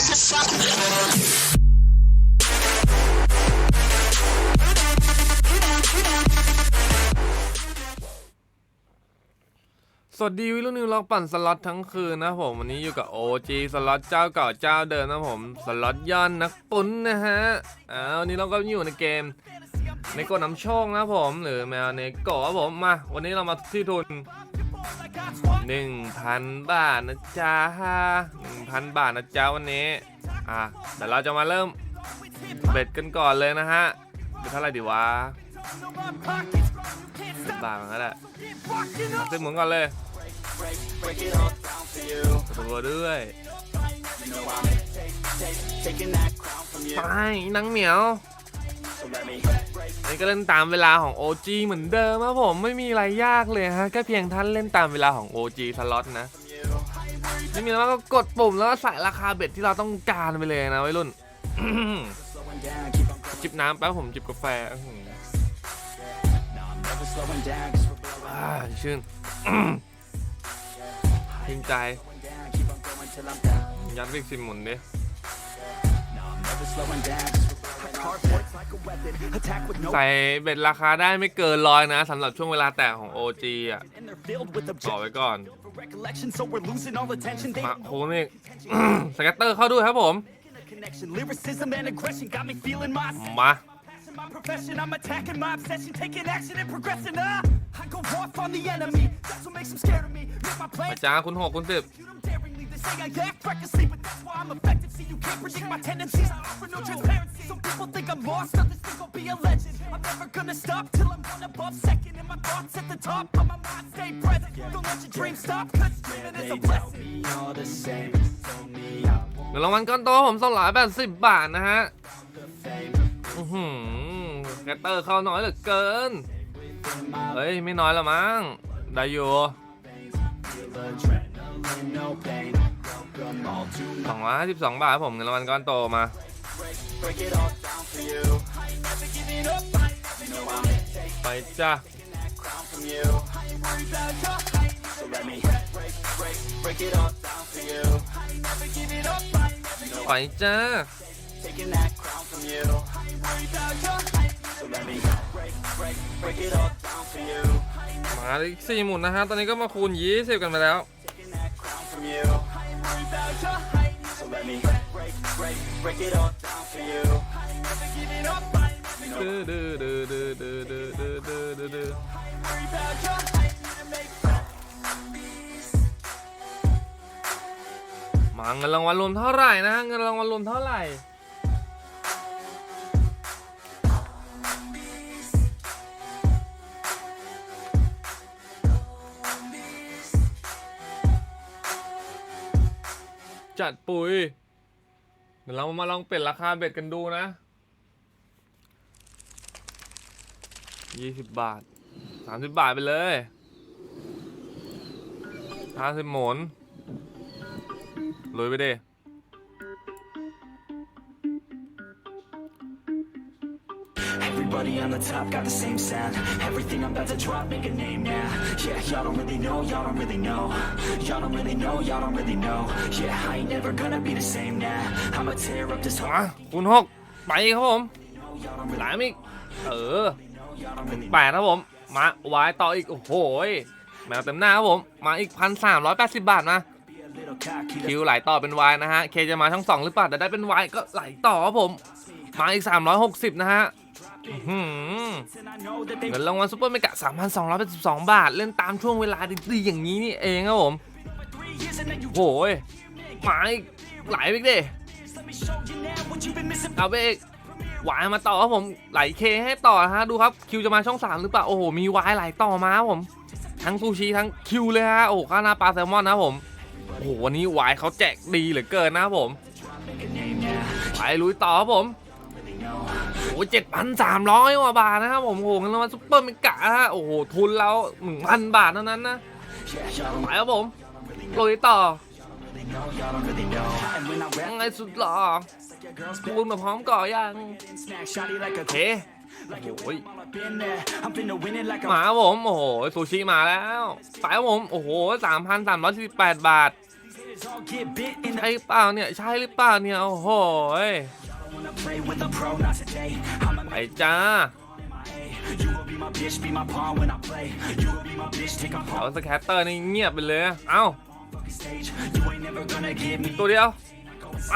สวัสดีวิลุนิวล็อกปั่นสล็อตทั้งคืนนะผมวันนี้อยู่กับ OG สล็อตเจ้าเก่าเจ้าเดิมนะผมสล็อตย่อนนักปุ้นนะฮะอ้าวันนี้เราก็อยู่ในเกมในโกน้ำโชคนะผมหรือแมวในกะผมมา วันนี้เรามาที่ทุน 1,000บาทนะจ๊ะ1,000บาทนะจ๊ะวันนี้ อะเดี๋ยวเราจะมาเริ่มเบ็ดกันก่อนเลยนะฮะเบ็ดเท่าไหร่ดีวะบบาทมันก็ได้ซื้อหมุนก่อนเลยตัวด้วยไปนังเหมียว นี่ก็เล่นตามเวลาของ OG เหมือนเดิมครับผมไม่มีอะไรยากเลยฮะแค่เพียงท่านเล่นตามเวลาของ OG สล็อตนะไม่มีแล้วก็กดปุ่มแล้วก็ใส่ราคาเบ็ดที่เราต้องการไปเลยนะวัยรุ่นจิบน้ำแป๊บผมจิบกาแฟอื้อหืออ่าชื่นชื่นใจ ยัดวิกสิหมุนดิ ใส่เบ็ดราคาได้ไม่เกินร้อยนะสำหรับช่วงเวลาแตกของ OG อะต่อไว้ก่อนมาโคนี่สแกตเตอร์เข้าด้วยครับผม Lyricism and aggression got me feeling my มา my profession. I'm attacking my obsession, taking action and progressing. Uh, I go off on the enemy. That's what makes them scared of me. Make my อา plans จารย์คุณหกคุณสิบ execute 'em daringly. They say I act recklessly, but that's why I'm effective. See, you can't predict my tendencies. I offer no transparency. Some people think I'm lost, others think I'll be a legend. I'm never gonna stop till I'm one above second. And my thoughts at the top, but my mind stay present. Don't let your dreams stop, cause dreaming is a blessing. เงินรางวัลก้อนโตผมสองร้อยแปดสิบบาทนะฮะ อือหือสแกตเตอร์เข้าน้อยเหลือเกิน เฮ้ย ไม่น้อยละมั้ง ได้อยู่ สองร้อยสิบสองบาทครับผมเงินรางวัลก้อนโตมาไปจ้าไปจ้ามาอีกสี่หมุนนะฮะ ตอนนี้ก็มาคูณยี่สิบกันไปแล้ว ดื้อดื้อดื้อดื้อดื้อดื้อดื้อดื้อดื้อดื้อมาเงินรางวัลรวมเท่าไหร่นะฮะเงินรางวัลรวมเท่าไหร่ จัดปุ๋ย เดี๋ยวเรามาลองเปลี่ยนราคาเบ็ดกันดูนะยี่สิบบาทสามสิบบาทไปเลยห้าสิบหมุนลุยไปดิ Everybody on the top got the same sound Everything I'm about to drop, make a name now Yeah, y'all don't really know, y'all don't really know Y'all don't really know, y'all don't really know Yeah, I ain't never gonna be the same now I'ma tear up this whole คูณหกไปครับผมหลายมิกเออแปดครับผม มาวายต่ออีก โอ้โหยแมวเต็มหน้าครับผม มาอีกพันสามร้อยแปดสิบบาทนะ little cocky คิวไหลต่อเป็นวายนะฮะ เคจะมาทั้งสองหรือเปล่าแต่ได้เป็นวายก็ไหลต่อครับผม มาอีก 360 นะฮะ เงินรางวัลซุปเปอร์เมกะ3,282 บาท เล่นตามช่วงเวลาดีๆอย่างนี้นี่เองครับผมโอ้ยมาอีกไหลไปดิเอาไปอีกวายมาต่อครับผมไหลเคให้ต่อฮะดูครับคิวจะมาช่อง3หรือเปล่าโอ้โหมีวายไหลต่อมาครับผมทั้งซูชิทั้งคิวเลยฮะโอ้ข้าวหน้าปลาแซลมอนนะผมโอ้โหวันนี้วายเขาแจกดีเหลือเกินนะผมไปลุยต่อครับผม โอ้เจ็ดพันสามร้อยกว่าบาทนะครับผมโอ้โหเงินรางวัลซุปเปอร์เมกะฮะโอ้โหทุนเราหนึ่งพันบาทเท่านั้นนะไปครับผมลุยต่อยังไงสุดหล่อคูณมาพร้อมก่อยังโอเคโอ้ยมาครับผมโอ้โหซูชิมาแล้วไปครับผมโอ้โหสามพันสามร้อยสิบแปดบาทใช่เปล่าเนี่ยใช่หรือเปล่าเนี่ยโอ้โห ย wanna play with a pro, not today. I'ma ไปจ้า You will be my bitch, be my pawn when I play. You will be my bitch, take a เอา pawn สแคตเตอร์นี่เงียบไปเลย เอ้า stage. You ain't never gonna give me ตัวเดียว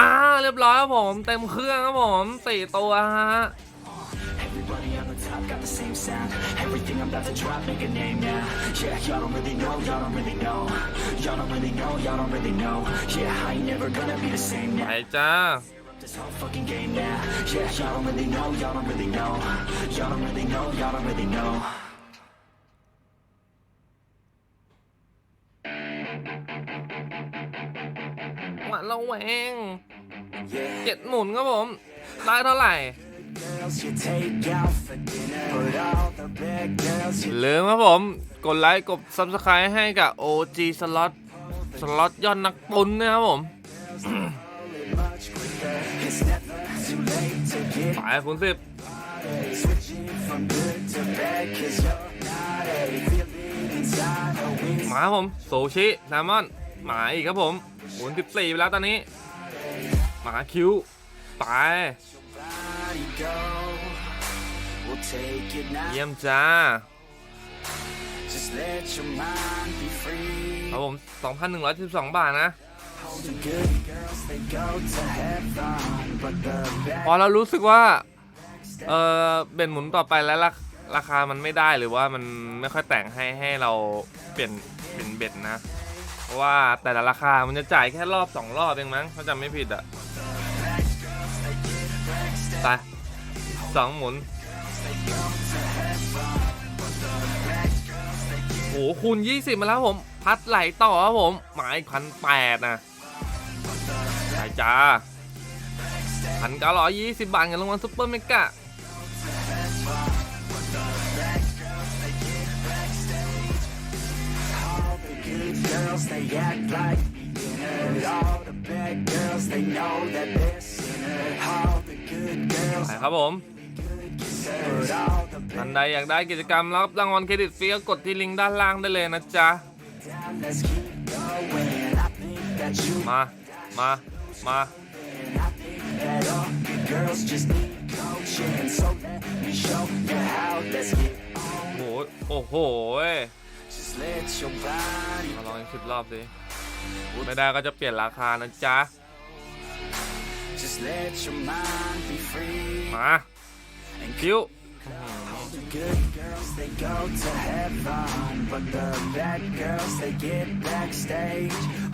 อ้าวเรียบร้อยครับผม เต็มเครื่องครับผมสี่ตัวฮะ Everybody on the top got the same sound. Everything I'm about to drop, make a name now. Yeah, y'all don't really know, y'all don't really know. Y'all don't really know, y'all don't really know. Yeah, I ain't never gonna be the same ไป now. จ้า This whole fucking game now. Yeah, y'all don't really know, y'all don't really know. Y'all don't really know, y'all don't really know. หวานระแวง Yeah, เจ็ดหมุนครับผม ได้เท่าไหร่ girls you take out for dinner. But all the bad girls you ลืมครับผม กดไลค์ กด Subscribe ให้กับ OG สล็อตสล็อตยอดนักปุนนะครับผม สายศูนย์สิบมาครับผมโซชิแซมมอนหมาอีกครับผมศูนสิบสี่ไปแล้วตอนนี้ หมาคิ้วไปเยี่ยมจ้าครับผม 2,112 บาทนะ พอเรารู้สึกว่า เออเบ็นหมุนต่อไปแล้วราราคามันไม่ได้หรือว่ามันไม่ค่อยแต่งให้ให้เราเปลี่ยนเป็นเบ็ดนะ เพราะว่าแต่ละราคามันจะจ่ายแค่รอบสองรอบเองมั้งถ้าจำไม่ผิดอะไปสองหมุนโอ้โหคูณ 20 มาแล้วผม พัดไหลต่อครับผม หมายพันแปดนะ ไปจ้าพันเก้าร้อยยี่สิบบาทเงินรางวัลซุปเปอร์เมกะไปครับผมท่านใดอยากได้กิจกรรมรับรางวัลเครดิตฟรีก็กดที่ลิงก์ด้านล่างได้เลยนะจ๊ะ มา มา มา โอ้โหโอ้โหมาลองอีกสิบรอบสิไม่ได้ก็จะเปลี่ยนราคานะจ๊ะ มาคิว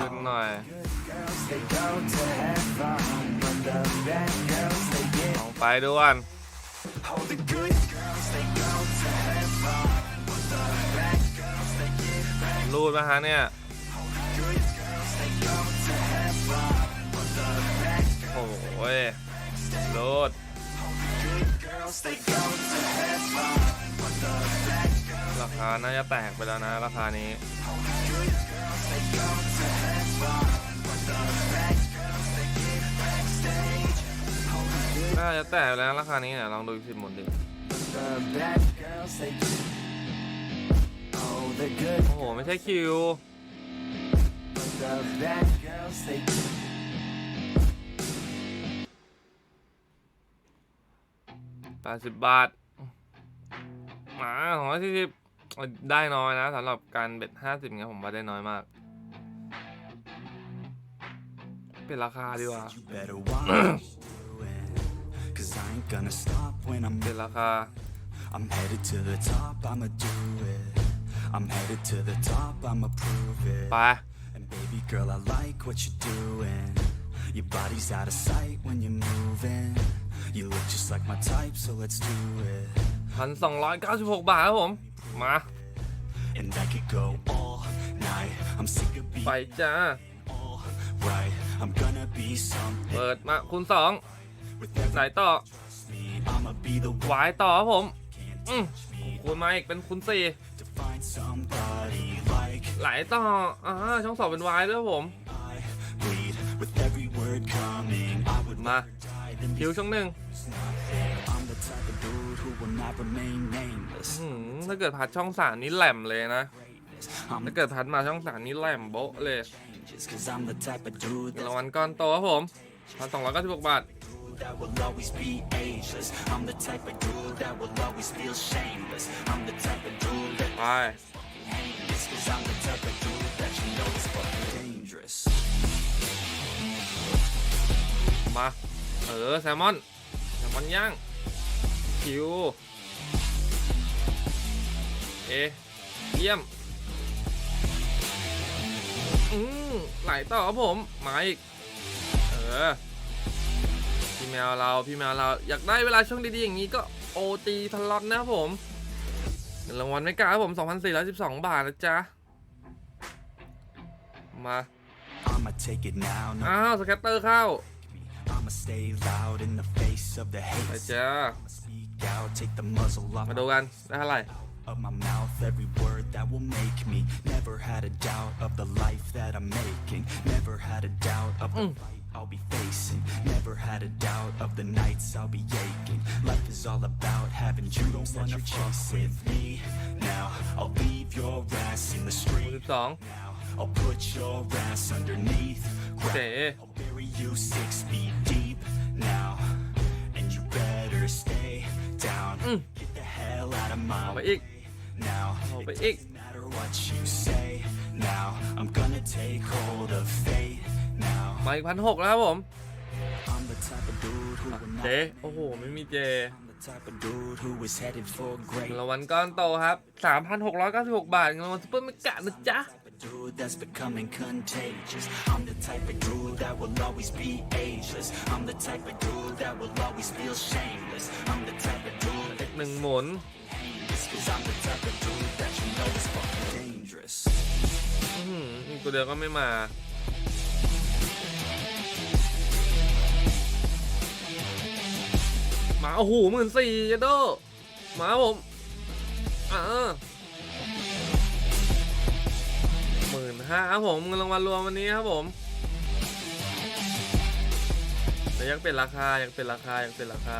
ดึงหน่อย ไปดูกันรูดมาฮะเนี่ยโอ้ยรูดราคาน่าจะแตกไปแล้วนะ ราคานี้ น่าจะแตกแล้วราคานี้เนี่ยลองดูอีกสิบหมุนดิ โอ้โห ไม่ใช่คิว แปดสิบบาท มาของร้อยสี่สิบได้น้อยนะสำหรับการเบ็ดห้าสิบเงี้ยผมว่าได้น้อยมาก เป็นราคาดีกว่า You better watch what you're doing, Cause I ain't gonna stop when I'm เป็นราคา I'm headed to the top, I'ma do it. I'm headed to the top, I'ma prove it. ไป And baby girl, I like what you're doing. Your body's out of sight when you're moving. You look just like my type, so let's do it. พันสองร้อยเก้าสิบหกบาทครับผม มา And I could go all night. I'm sick of ไป being จ้า all right. I'm gonna be something เปิดมาคูณสอง with ไหน every ต่อ me. I'ma be the วายต่อครับผม Can't อืม touch me. คูณมาอีกเป็นคูณสี่ To find somebody like ไหลต่ออ่าช่องสองเป็นวายด้วยครับผม I bleed with every word coming. I would มา die than คิวช่องหนึ่ง I'm the type of dude who will not remain nameless. หืมถ้าเกิดพัดช่องสามนี่แหลมเลยนะ I'm ถ้าเกิดพัดมาช่องสามนี่แหลมโบ๊ะเลย changes. is cause I'm the type of dude รางวัลก้อนโตครับผมพันสองร้อยเก้าสิบหกบาท that will always be ageless. I'm the type of dude that will always feel shameless. I'm the type of dude that ไป hates cause I'm the type of dude that you know is fucking dangerous. มาเออแซลมอนแซลมอนย่างคิวเอะเยี่ยม อืมไหลต่อครับผมมาอีกเออพี่แมวเราพี่แมวเราอยากได้เวลาช่วงดีๆอย่างนี้ก็โอตีทลอตนะครับผมเงินรางวัลไม่กล้าครับผม2,412 บาทนะจ๊ะมา I'ma take it now, no อ้าวสแคตเตอร์เข้า I'ma stay loud in the face of the ไป hate. จ้า I'ma speak out, take the muzzle off มาดูกันได้เท่าไหร่ of my mouth every word that will make me. Never had a doubt of the life that i'm making. Never had a doubt of the fight i'll be facing. Never had a doubt of the nights i'll be aching. Life is all about having dreams that you're chasing. with me. Now i'll leave your ass in the street. 12 now i'll put your ass underneath. Ground. I'll bury you six feet deep. Now and you better stay down. Hell out of my เอาไป way อีก now. Oh, It but doesn't it- matter what you say now. I'm gonna take hold of fate now. มาอีกพันหกแล้วครับผม I'm the type of dude who will เจ not. โอ้โห ไม่มีเจ I'm the type of dude who is headed for เงิ great. นรางวัลก้อนโตครับ 3,696 บาทเงินรางวัลซุปเปอร์เมกะนะจ๊ะ Dude that's becoming contagious. I'm the type of dude that will always be ageless. I'm the type of dude that will always feel shameless. I'm the type of dude that หนึ่งหมุน hates cause I'm the type of dude that you know is fucking dangerous. อื้อหืออีกตัวเดียวก็ไม่มามาโอ้โหหมื่นสี่เจโดมาครับผมอ่า หมื่นห้าครับผมเงินรางวัลรวมวันนี้ครับผมแต่ยังเป็นราคายังเป็นราคายังเป็นราคา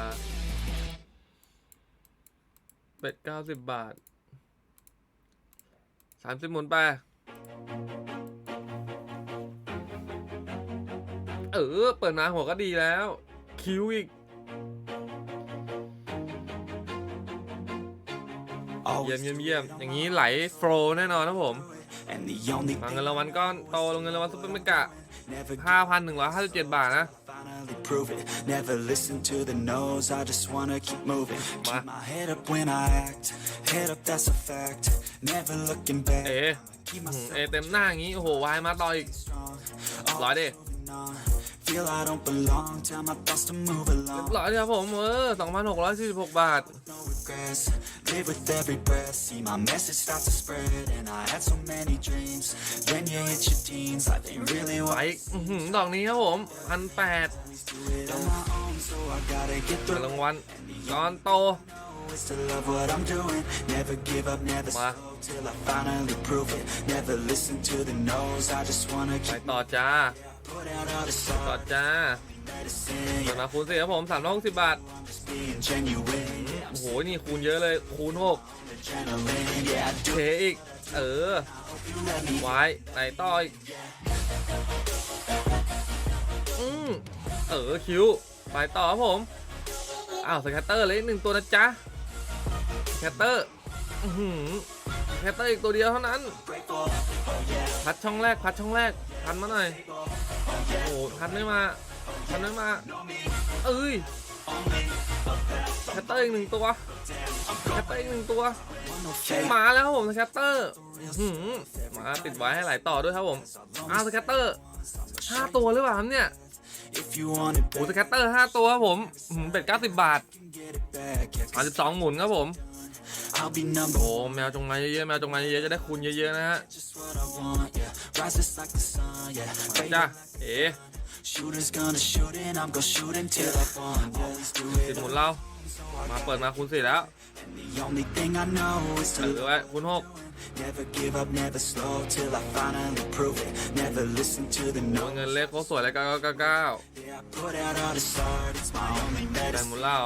เป็ดเก้าสิบบาทสามสิบหมุนไป เออ เปิดมาหัวก็ดีแล้ว คิวอีกเยี่ยมเยี่ยมเยี่ยมอย่างนี้ไหลโฟล์แน่นอนนะผม มาเงินรางวัลก้อนโตลงเงินรางวัลซุปเปอร์เมกะ never 5,157 บาทนะ finally prove it. Never listen to the no's, I just wanna keep moving. Keep my head up when I act, head up, that's a fact. Never looking back. เอ Keep อืม myself เอเต็มหน้าอย่างนี้ โอ้โห วายมาต่ออีก strong. ร้อยดิ Moving on. Feel I don't belong, tell my thoughts to move along. ร้อยครับผมเออ2,646 บาท No regrets, live with every breath. See my message start to spread, and I had so many dreams. Then you hit your teens, life ain't really ไป what อีกอื้อหือดอกนี้ครับผมพันแปด always do it on my own, so I gotta get เงิน through. รางวัลก้อนโต It's to love what I'm doing. Never give up, never Ma. slow till I finally prove it. Never listen to the no's. I just wanna ไป keep ต่อจ้า put out all the ต่อ stars. จ้า Medicine, เปิดมาคูณสี่ครับผม360บาท just being genuine. โอ้โห นี่คูณเยอะเลย คูณหก Adrenaline, yeah, I เท do it. อีก เออ You let me ไว้ไหนต่ออีก อืมเออ คิว ไปต่อครับผม อ้าว สแคตเตอร์เหลยหนึ่งตัวนะจ๊ะส แคตเตอร์หืแคตเตอร์อีกตัวเดียวเท่านั้น พัดช่องแรกพัดช่องแรกทันมาหน่อย โอ้โหทันไม่มา ทันไม่มา เอ้ยแคตเตอร์อีกหนึ่งตัวแคตเตอร์อีกหนึ่งตัวมาแล้วครับผมสแคตเตอร์มาติดไว้ให้ไหลต่อด้วยครับผมอ้าวสแคตเตอร์ห้าตัวหรือเปล่าครับเนี่ยโอ้สแคตเตอร์ห้าตัวครับผมเป็ดเก้าสิบบาทสามสิบสองหมุนครับผม I'll be number โอ้แมวจงมาเยอะๆแมวจงมาเยอะๆจะได้คูณเยอะๆนะฮะ just what I want. Yeah, rises like the sun. Yeah, จ้าเอ๋ Shooters gonna shoot and I'm gonna shoot until I fall. Always do สิบ it หมุนเรา มาเปิดมาคูณสี่แล้ว And the only thing I know is เอ to อไว้คูณหก never give up, never slow till I finally prove it. Never listen to the โอ้ no. เงินเลขโคตรสวยเลยเก้าเก้าเก้า Yeah, I put out all this art, it's my only แต่หมุน medicine. เรา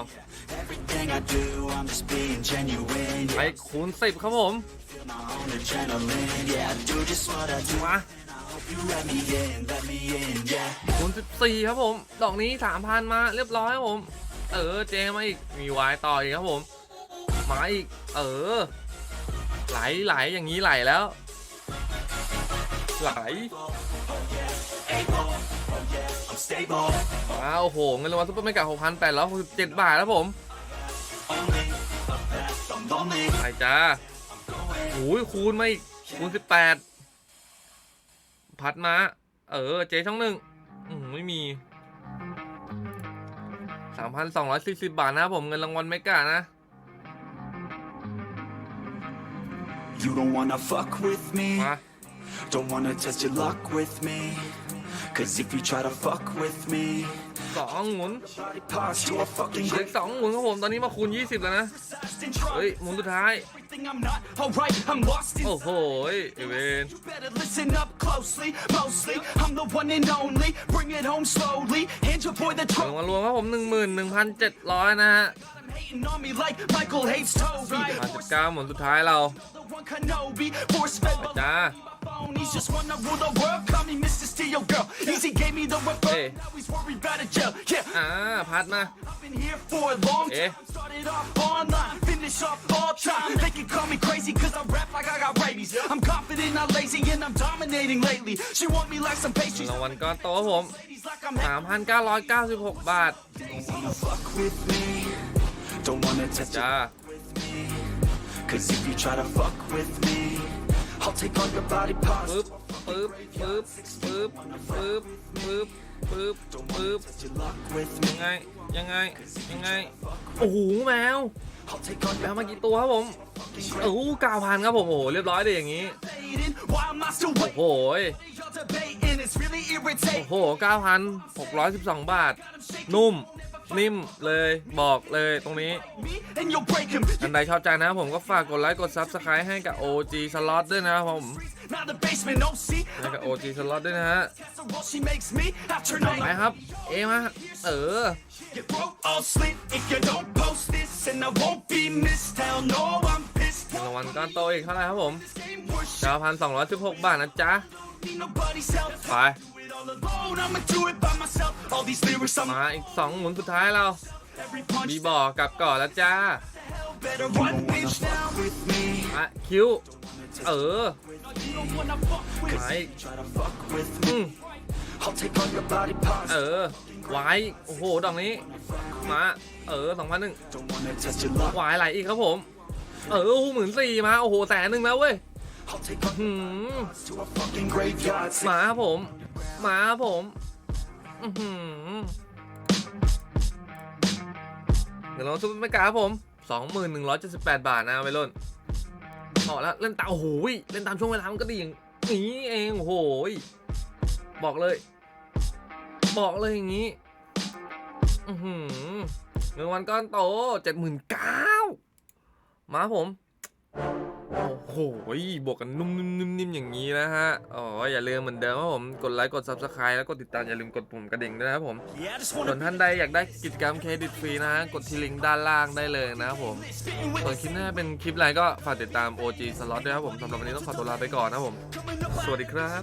Everything I do, I'm just being genuine. ไป Yeah, คูณสิบครับผม feel my own adrenaline. Yeah, I do just what I do. มา And I hope you let me in, let me in, yeah. คูณ14ครับผม ดอกนี้3,000มาเรียบร้อยครับผม เออ เจมาอีก มีวายต่ออีกครับผม มาอีก เออ ไหลไหลอย่างนี้ไหลแล้ว ไหลอ้าวโอ้โหเงินรางวัลซุปเปอร์เมกะ6,867 บาทครับผม only the best. I'm lonely. ไปจ้าโอ้ยคูณมาอีกคูณ18พัดมา เออ เจ๊ช่องหนึ่งอืมไม่มี3,240บาทนะผมเงินรางวัลเมกะนะ You don't wanna fuck with me. Don't wanna test your luck with me. Cause if you try to fuck with me, สองหมุน body parts to a fucking เหลือ great อกสองหมุนครับผมตอนนี้มาคูณ 20 แล้วนะ and try เฮ้ย หมุนสุดท้าย everything I'm not. Alright, I'm lost in โอ้โหเอเวน You better listen up closely, mostly. I'm the one and only. Bring it home slowly. Hand your boy the ราง trophy. วัลรวมครับผม 11,700 นะฮะ Hating on me like Michael hates Toby. 59หมุนสุดท้ายเรา The one Kenobi. Force fed by จ้า phone. He's just wanna rule the world. Call me Mr. Steel Girl. Easy gave me the referral. Hey. Now he's worried about a jail. Yeah. อ่า พัดมา I've been here for a long Eh. time. Started off online, finish off all time. They can call me crazy cause I rap like I got rabies. I'm confident, not lazy, and I'm dominating lately. She want me like some pastries. รางวัลก้อนโตครับผม Ladies like I'm 3,996 บาท Don't wanna fuck with me. Don't wanna test your จ้า with me. Cause if you try to fuck with me, ปึ๊บปึ๊บปึ๊บปึ๊บปึ๊บปึ๊บปึ๊บ Don't ปึ๊บ wanna test your luck with me. ยังไงยังไงยังไงโอ้โหแมว I'll take all แม your วมากี่ตัวครับผมโอ้โหเก้าพันครับผมโอ้โหเรียบร้อยเลยอย่างนี้ fading. Why am I still โอ้ waiting? โห Y'all debating, it's really โอ้ irritating. โหเก้าพันหกร้อยสิบสองบาท นุ่ม นิ่มเลยบอกเลยตรงนี้ Me and you'll break him. ท่านใดชอบใจนะครับผมก็ฝากกดไลค์กด Subscribe ให้กับ OG Slot ด้วยนะครับผม Now the basement, no see. ให้กับ OG Slot ด้วยนะฮะ So what she makes me after ไป night. ครับ เอมาเออ Your throat all slit if you don't post this, and I won't be missed. Hell no, I'm pissed. รางวัลก้อนโตอีกเท่าไหร่ครับผม Game worship, 9,216 บาทนะจ๊ะ need nobody's help. ไป Do it all alone, I'ma do it by myself. All these lyrics, I'm มาอีก2หมุนสุดท้ายเรา every punch. บีบอกกลับก่อนแล้วจ้า Hell better run, bitch, now with me. อะคิวเออ You don't wanna fuck with มา me. อีก Try to fuck with อื me. ม I'll take all your body parts. เออวายโอ้โหดอกนี้ มา เออ2,001 Don't wanna test your luck. วายไหลอีกครับผม เออหมื่นสี่มา โอ้โหแสนหนึ่งแล้วเว้ย I'll take all หืม to a fucking graveyard. มาครับผม มาครับผมอือหือเดี๋ยวเราซุปเปอร์ไม่กาครับผมสองหมื่นหนึ่งร้อยเจ็ดสิบแปดบาทนะไปรุ่นพอแล้วเล่นตามโอ้โหยเล่นตามช่วงเวลามันก็ดีอย่างนี้เองโอ้โหยบอกเลย บอกเลยอย่างนี้อือหือเงินวันก้อนโตเจ็ดหมื่นเก้ามาครับผม โอ้โหบวกกันนุ่มๆนิ่มๆอย่างนี้นะฮะอ๋ออย่าลืมเหมือนเดิมครับผมกดไลค์กด Subscribe แล้วก็ติดตามอย่าลืมกดปุ่มกระดิ่งด้วยนะครับผมส่วนท่านใดอยากได้กิจกรรมเครดิตฟรีนะฮะกดที่ลิงก์ด้านล่างได้เลยนะครับผมส่วนคลิปหน้าเป็นคลิปอะไรก็ฝากติดตาม OG Slot ด้วยครับผมสำหรับวันนี้ต้องขอตัวลาไปก่อนนะครับผม สวัสดีครับ